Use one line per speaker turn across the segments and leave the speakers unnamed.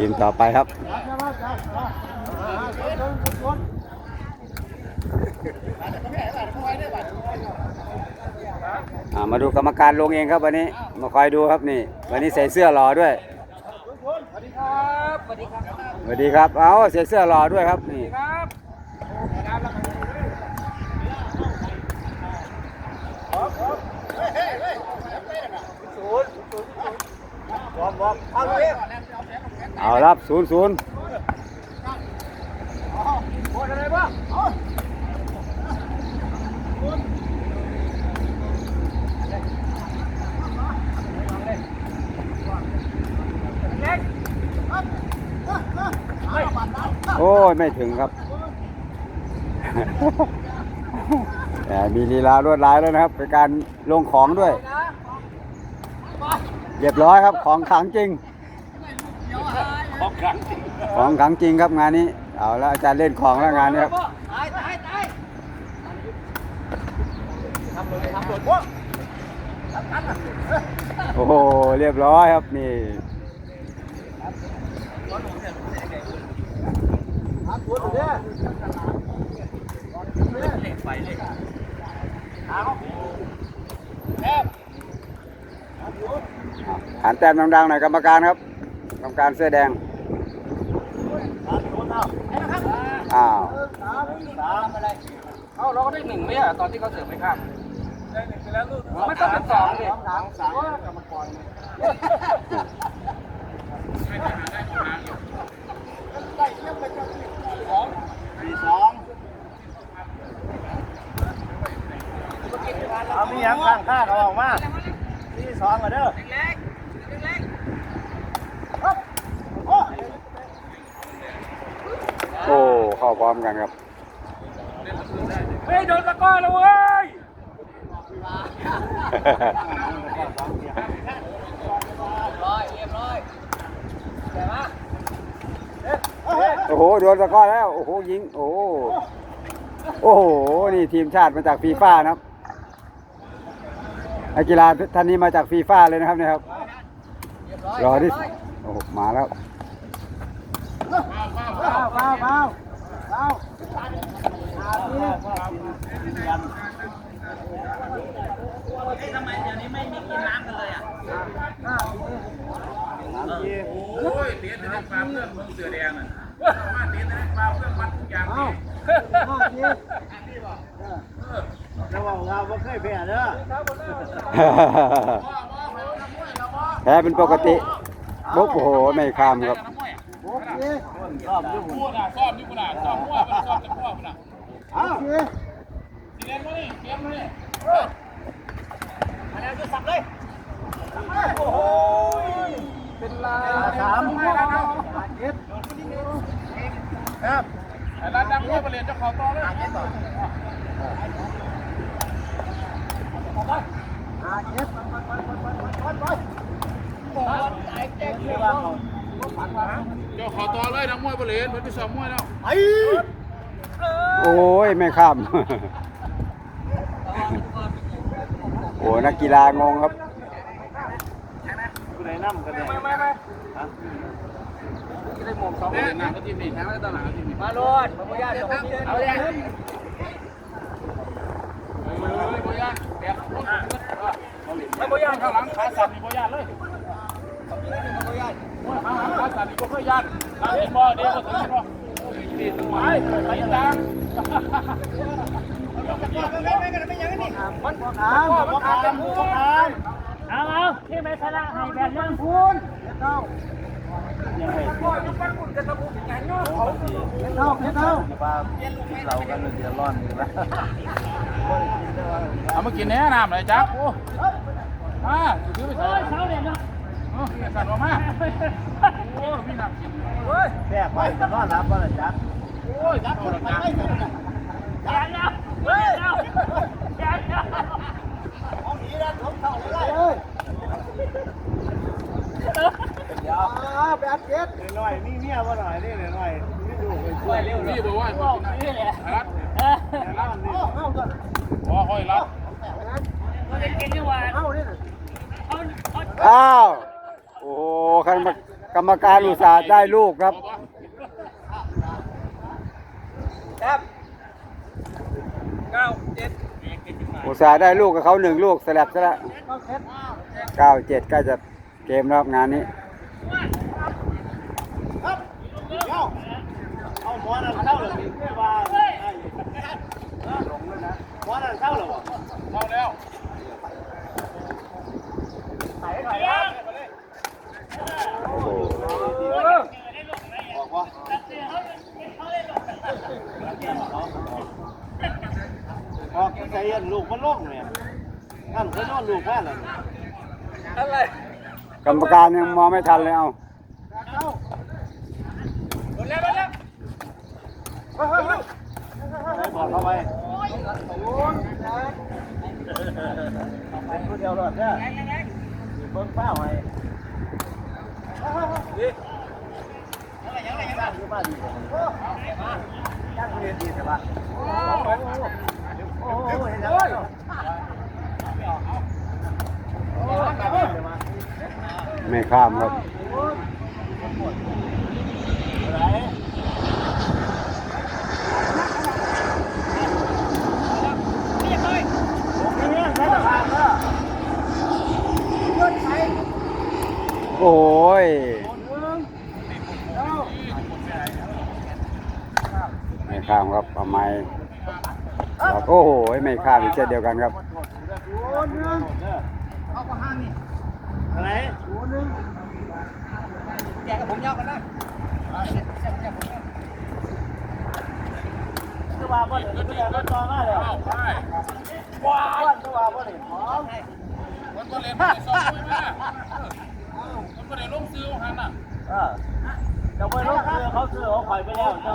ทีมต่อไปครับมาดูกรรมการลงเองครับวันนี้ มาคอยดูครับนี่ วันนี้ใส่เสื้อหล่อด้วย
สวัสดีครับสวัสดีครับ
สวัสดีครับเอาใส่เสื้อหล่อด้วยครับนี่
ครับ เอาลย
เอารับศูนย์ศูนย์โอ้ย ไม่ถึงครับแต่มีลีลารวดลายแล้วนะครับเป็นการลงของด้วย เรียบร้อยครับของขังจริง
บอกครั้ง
ของขังจริงครับงานนี้ เอาแล้วอาจารย์เล่นของแล้วงานนี้ครับ
ตายตายตายทำเลยทำเลยพวก
โอ้โห เรียบร้อยครับนี่
ตัวเนี้ยเล็กไปเล็กเอาแอบ
หันแต้มดังๆหน่อยกรรมการครับกรรมการเสื้อแดง อ้าว
สามอะไรเอ้าเราก็ได้หนึ่งไหมอะตอนที่เขาเสิร์ฟไม่ข้ามได้หนึ่งไปแล้วลูกไม่ต้องเป็นสองเลยสามสามกรรมกรเนี่ยสองสองเอามีอย่างข้างข้าเขาออกมาที่สองมาเด้อเล็กเล็ก
โอ้ เข้าพร้อมกันครับ
เฮ้ยโดนตะก้อแล้วเว้ยร้อยเรียบร้อยแต่ว่า
โอ้โหโดนตะกร้อแล้วโอ้โหยิงโอ้โหโอ้โหนี่ทีมชาติมาจากฟีฟ่านะครับนักกีฬาท่านนี้มาจากฟีฟ่าเลยนะครับเนี่ยครับรอที่โอ้โหมาแล้ว
เฝ้าเฝ้า เฝ้าเฝ้า
โอ้ยเตียนในปลาเพื่อนมึงเสือแดงอะมาเตียนในปลาเพื่อนมัดทุกอย่างนี่
ระวังเราไม่เคยแพ้เด้อ
แพ้เป็นปกติบกโอ้โหไม่ข้ามครับ
เคชอบยุ่ง
พวน่ะซ่อมอยู่น่ะซ่อมพวกมันซ่อมจะพวกมันน่ะ
โอเค
เตียนมานี่เตียนมานี่
อันนี้จะสับเลยโอ้โหเป็นลาสามเจ็ดครับ
ไอ้ร้านดังพวกมาเรียนเจ้าของต่อเลย
ห้าเจ็ดไอ้แจ๊คเรียกว่าเขา
เจ้าของต่อเลยนักมวยมาเรียนมันไปสอบมวยแล้ว
ไอ้
โอ้ยไม่ข้าม โอ้นักกีฬางงครับ
ผู้ใดนั่งกันเลยไม่ไม่ไม่ได้หมวกสอง
เล่นหนังก็ทีมนี่แทงแล้วตอนหลังก็ทีมนี่
มาโลดมาญาติเอาเลย
เฮ้ยโบยานแบกรถไม่โบยานข้างหลังขาสั่นนี่โบยานเลย ขาสั่นนี่โบเคยยานหลังเห็นบ่เดียวก็ถึงบ่ตีถึงหมายไปตาม
มันขามมันขามมันขาม
เอาเอาที่ไม่ชนะให้แบบนั้นพูน
เข้าเข้าเข้า
เอามากินแน่น้ำเลยจ๊ะโอ้มาถือไปใส่ สั่นออกมาโอ้มีน้ำกิน
แบไปจะนอนรับว่าจ๊ะ
โอ้ยจับคนละจับ
อย่าเอาเฮ้ยเอาอย่าเอา
ของนี้นของเท่าไรเลยเดี๋ยวไปอัดเก็ตหน่อยนี่เนี่ยว่าหน่อยนี่หน่อยนี่ดูไปช่วยเร็ว
นี่บอกว่า
นี่แหละ
รัดรัด
เข้าก่อน
พอค่อยรัด
มันจะกินดีกว่า
เข้านี่
เอาเอา
อ้าว อ้โหคันมากรรมการอุตส่าห์ได้ลูกครับ
เก้าเจ็ด
อุตส่าห์ได้ลูกกับเขาหนึ่งลูกสลับซะละเก้าเจ็ดใกล้จะเกมแล้วครับงานนี้
เอาหมอนั่นเข้าเลยไม่ว่าหมอนั่นเข้าหรอ
เข้าแล้ว
โอ้โห
บอกว่าบอก ใจเย็นลูกมันโล่งเนี่ยนั่นเขานอนลูกแม่เลย
อะไร
กรรมการยังมองไม่ทันเลยเอา
หมดแล้วหมดแล้ว
บอกเข้าไปไปคนเดียวรอดเนี่ยเบิ้งป้าไว้ดิอะไรยังไงยังไงอยู่บ้านดีกว่าจ้างเรียนดีใช่ปะโอ้โหโอ้โหเห็นแล้ว
ไม่ข้ามครับโอ้ยไม่ข้ามครับทำไม โอ้โหไม่ข้ามอีกเช่นเดียวกันครับ
อะไร
แกกับผมยาวกันนะ
คือว่าบ่ได้คือว่าต่อมาแล้ว
เข้าไป
ว้าวคือว่าบ่ได้หอม
มันก็เล่นไปสองมือมามันก็ได้ลงซื้อหันน่ะ
เออเจ้าไปรถคือเขาซื้อเขาข่อยไปแล้วเจ้า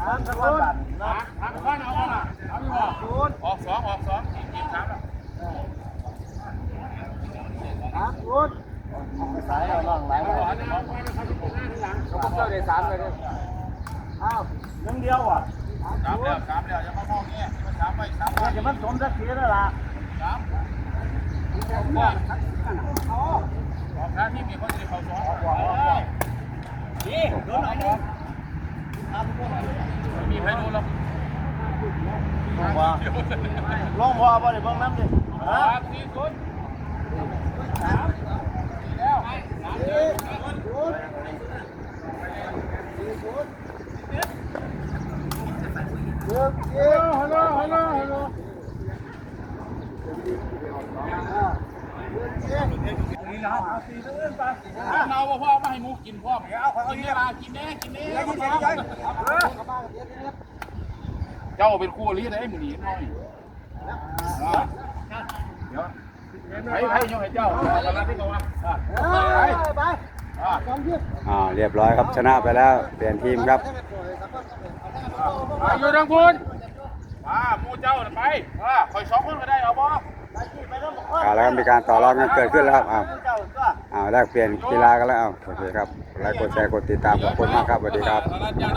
ทางกันวันบันนะ
ทางบ้านเอาน่ะเอาอยู่บ่ออกสองออกสองกินสามแล้ว
ฮะคุณสายเอาล่องไหลมา
อันนี้เอาไปนะครับทุกคนหน้าที่หลัง
เจ้าได้สามเลย
อ้าวนึงเดียวอะ
สามแล้วสามแล้วอย่ามามองเงี้ยมันสามไปสาม
ว่าจะมันสมสักทีแล้วล่ะ
สามออกออกทางที่มีคนจะเข้าสองออกออก
นี่โดนหน่อยนึง
ไม่มีใครรู้หรอก
ล งว่าลงพอบ่ได้เบิ่งน้ำดิ
สามสี่ศูนย์สามสี่แล้วสามสี่ศูนย์
ฮัลโหลฮัลโหลฮัลโหล
เราว่าพ่อมาให้มูกินพ่อกินเวลากินแน่กินแน่ เจ้าเป็นคู่ลี้ได้หมือนี้น้อยเดี๋ยวให้ให้ยกให้เจ้าแล้วที่เขาว่า
ไปไป
อ่าเรียบร้อยครับชนะไปแล้ว เปลี่ยนทีมครับ
อยู่ทางคุณมามูเจ้าไปคอยสองคนก็ได้เอาบ่
อ่าแล้วก็มีการต่อรองกันเกิดขึ้นแล้วครับอ่า
เจ้าก็
อ่าแลกเปลี่ยนกีฬากันแล้วเอาโอเคครับไลค์กดแชร์กดติดตามขอบคุณมากครับสวัสดีครับ
ร้านยา